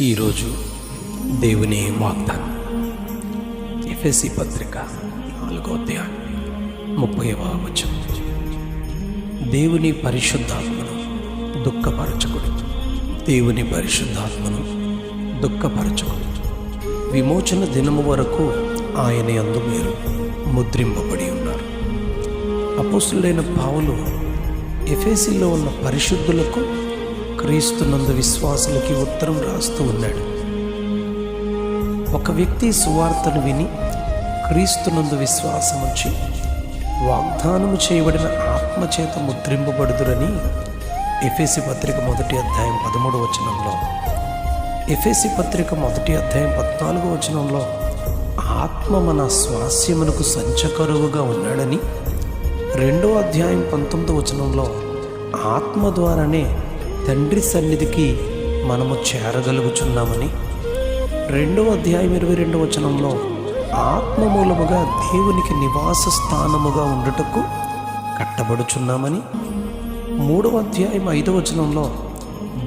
ఈరోజు దేవుని వాగ్దానం. ఎఫ్ఎస్సి పత్రిక నాలుగో అధ్యాయం ముప్పైవ వచనం. దేవుని పరిశుద్ధాత్మను దుఃఖపరచకుడు దేవుని పరిశుద్ధాత్మను దుఃఖపరచకుడు విమోచన దినము వరకు ఆయన అందు మీరు ముద్రింపబడి ఉన్నారు. అపోసులైన పావులు ఎఫేసిలో ఉన్న పరిశుద్ధులకు క్రీస్తునందు విశ్వాసులకి ఉత్తరం రాస్తూ ఉన్నాడు. ఒక వ్యక్తి సువార్తను విని క్రీస్తునందు విశ్వాసం వచ్చి వాగ్దానము చేయబడిన ఆత్మచేత ముద్రింపబడుదురని ఎఫేసి పత్రిక మొదటి అధ్యాయం పదమూడు వచనంలో ఎఫేసి పత్రిక మొదటి అధ్యాయం పద్నాలుగు వచనంలో ఆత్మ మన స్వాస్యమునకు సంచకరువుగా ఉన్నాడని రెండో అధ్యాయం పంతొమ్మిదో వచనంలో ఆత్మ ద్వారానే తండ్రి సన్నిధికి మనము చేరగలుగుచున్నామని రెండవ అధ్యాయం ఇరవై రెండవ వచనంలో ఆత్మ మూలముగా దేవునికి నివాస స్థానముగా ఉండుటకు కట్టబడుచున్నామని మూడవ అధ్యాయం ఐదవ వచనంలో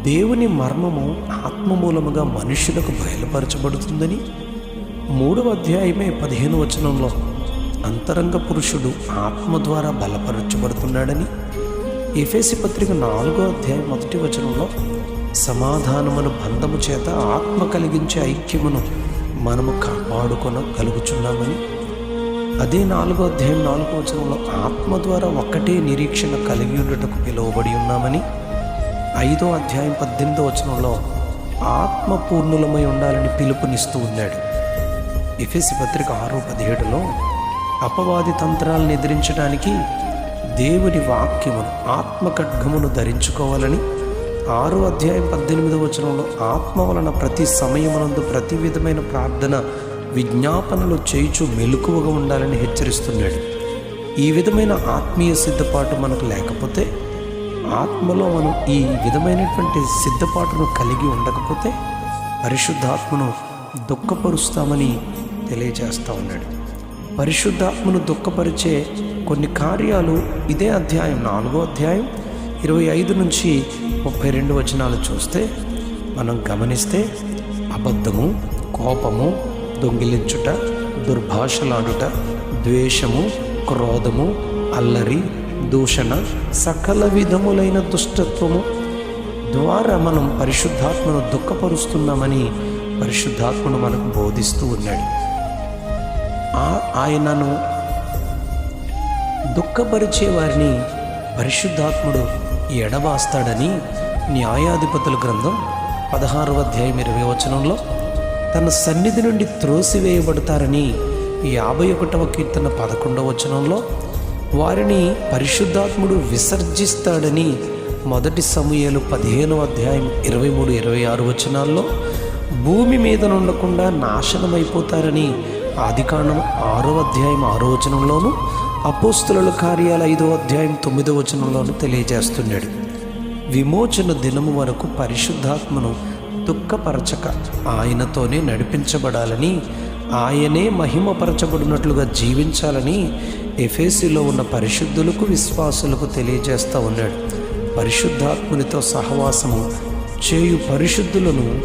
దేవుని మర్మము ఆత్మ మూలముగా మనుషులకు బయలుపరచబడుతుందని మూడవ అధ్యాయమే పదిహేను వచనంలో అంతరంగ పురుషుడు ఆత్మ ద్వారా బలపరచబడుతున్నాడని ఎఫేసి పత్రిక నాలుగో అధ్యాయం మొదటి వచనంలో సమాధానమును బంధము చేత ఆత్మ కలిగించే ఐక్యమును మనము కాపాడుకొనగలుగుచున్నామని అదే నాలుగో అధ్యాయం నాలుగో వచనంలో ఆత్మ ద్వారా ఒక్కటే నిరీక్షణ కలిగి ఉండటకు పిలువబడి ఉన్నామని. ఐదో అధ్యాయం పద్దెనిమిదో వచనంలో ఆత్మ పూర్ణులమై ఉండాలని పిలుపునిస్తూ ఉన్నాడు. ఎఫెసి పత్రిక ఆరు పదిహేడులో అపవాది తంత్రాలను ఎదిరించడానికి దేవుని వాక్యమును ఆత్మఖడ్గమును ధరించుకోవాలని ఆరో అధ్యాయం పద్దెనిమిది వచనంలో ఆత్మ వలన ప్రతి సమయమునందు ప్రతి విధమైన ప్రార్థన విజ్ఞాపనలు చేయుచు మెలకువగా ఉండాలని హెచ్చరిస్తున్నాడు. ఈ విధమైన ఆత్మీయ సిద్ధపాటు మనకు లేకపోతే ఆత్మలో మనం ఈ విధమైనటువంటి సిద్ధపాటును కలిగి ఉండకపోతే పరిశుద్ధాత్మను దుఃఖపరుస్తామని తెలియజేస్తూ ఉన్నాడు. పరిశుద్ధాత్మను దుఃఖపరిచే కొన్ని కార్యాలు ఇదే అధ్యాయం నాలుగో అధ్యాయం ఇరవై ఐదు నుంచి ముప్పై రెండు వచనాలు చూస్తే మనం గమనిస్తే అబద్ధము కోపము దొంగిలించుట దుర్భాషలాడుట ద్వేషము క్రోధము అల్లరి దూషణ సకల విధములైన దుష్టత్వము ద్వారా మనం పరిశుద్ధాత్మను దుఃఖపరుస్తున్నామని పరిశుద్ధాత్మను మనకు బోధిస్తూ ఉన్నాడు. ఆయనను దుఃఖపరిచే వారిని పరిశుద్ధాత్ముడు ఎడబాస్తాడని న్యాయాధిపతుల గ్రంథం పదహారవ అధ్యాయం ఇరవై వచనంలో తన సన్నిధి నుండి త్రోసివేయబడతారని యాభై ఒకటవ కీర్తన పదకొండవ వచనంలో వారిని పరిశుద్ధాత్ముడు విసర్జిస్తాడని మొదటి సమూహలు పదిహేనవ అధ్యాయం ఇరవై మూడు ఇరవై ఆరు వచనాల్లో భూమి మీద ఉండకుండా నాశనమైపోతారని ఆదికాండం ఆరో అధ్యాయం ఆరో వచనంలోను అపోస్తుల కార్యాల ఐదో అధ్యాయం తొమ్మిదో వచనంలోను తెలియజేస్తున్నాడు. విమోచన దినము వరకు పరిశుద్ధాత్మను దుఃఖపరచక ఆయనతోనే నడిపించబడాలని ఆయనే మహిమపరచబడినట్లుగా జీవించాలని ఎఫేసీలో ఉన్న పరిశుద్ధులకు విశ్వాసులకు తెలియజేస్తూ ఉన్నాడు. పరిశుద్ధాత్మునితో సహవాసము చేయు పరిశుద్ధులను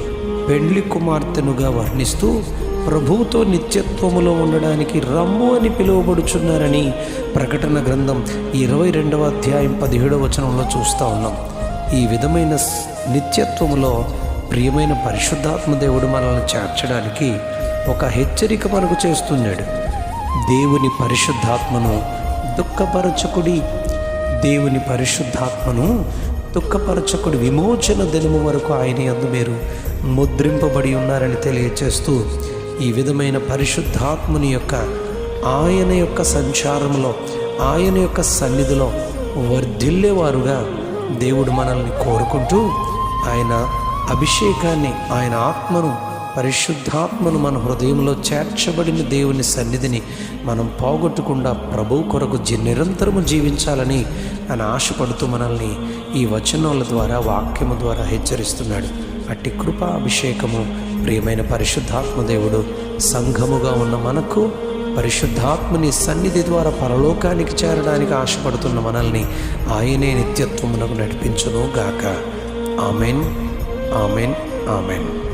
పెండ్లి కుమార్తెనుగా వర్ణిస్తూ ప్రభువుతో నిత్యత్వములో ఉండడానికి రమ్ము అని పిలువబడుచున్నారని ప్రకటన గ్రంథం ఇరవై రెండవ అధ్యాయం పదిహేడవ వచనంలో చూస్తూ ఉన్నాం. ఈ విధమైన నిత్యత్వములో ప్రియమైన పరిశుద్ధాత్మ దేవుడు మనల్ని చేర్చడానికి ఒక హెచ్చరిక మనకు చేస్తున్నాడు. దేవుని పరిశుద్ధాత్మను దుఃఖపరచకుడి దేవుని పరిశుద్ధాత్మను దుఃఖపరచకుడి విమోచన దినము వరకు ఆయన అందు మీరు ముద్రింపబడి ఉన్నారని తెలియచేస్తూ ఈ విధమైన పరిశుద్ధాత్ముని యొక్క ఆయన యొక్క సంచారంలో ఆయన యొక్క సన్నిధిలో వర్ధిల్లేవారుగా దేవుడు మనల్ని కోరుకుంటూ ఆయన అభిషేకాన్ని ఆయన ఆత్మను పరిశుద్ధాత్మను మన హృదయంలో చేర్చబడిన దేవుని సన్నిధిని మనం పోగొట్టకుండా ప్రభు కొరకు జీ నిరంతరము జీవించాలని ఆయన ఆశపడుతూ మనల్ని ఈ వచనాల ద్వారా వాక్యము ద్వారా హెచ్చరిస్తున్నాడు. అట్టి కృపా అభిషేకము ప్రియమైన పరిశుద్ధాత్మ దేవుడు సంఘముగా ఉన్న మనకు పరిశుద్ధాత్మని సన్నిధి ద్వారా పరలోకానికి చేరడానికి ఆశపడుతున్న మనల్ని ఆయనే నిత్యత్వమునకు నడిపించును గాక. Amen amen amen.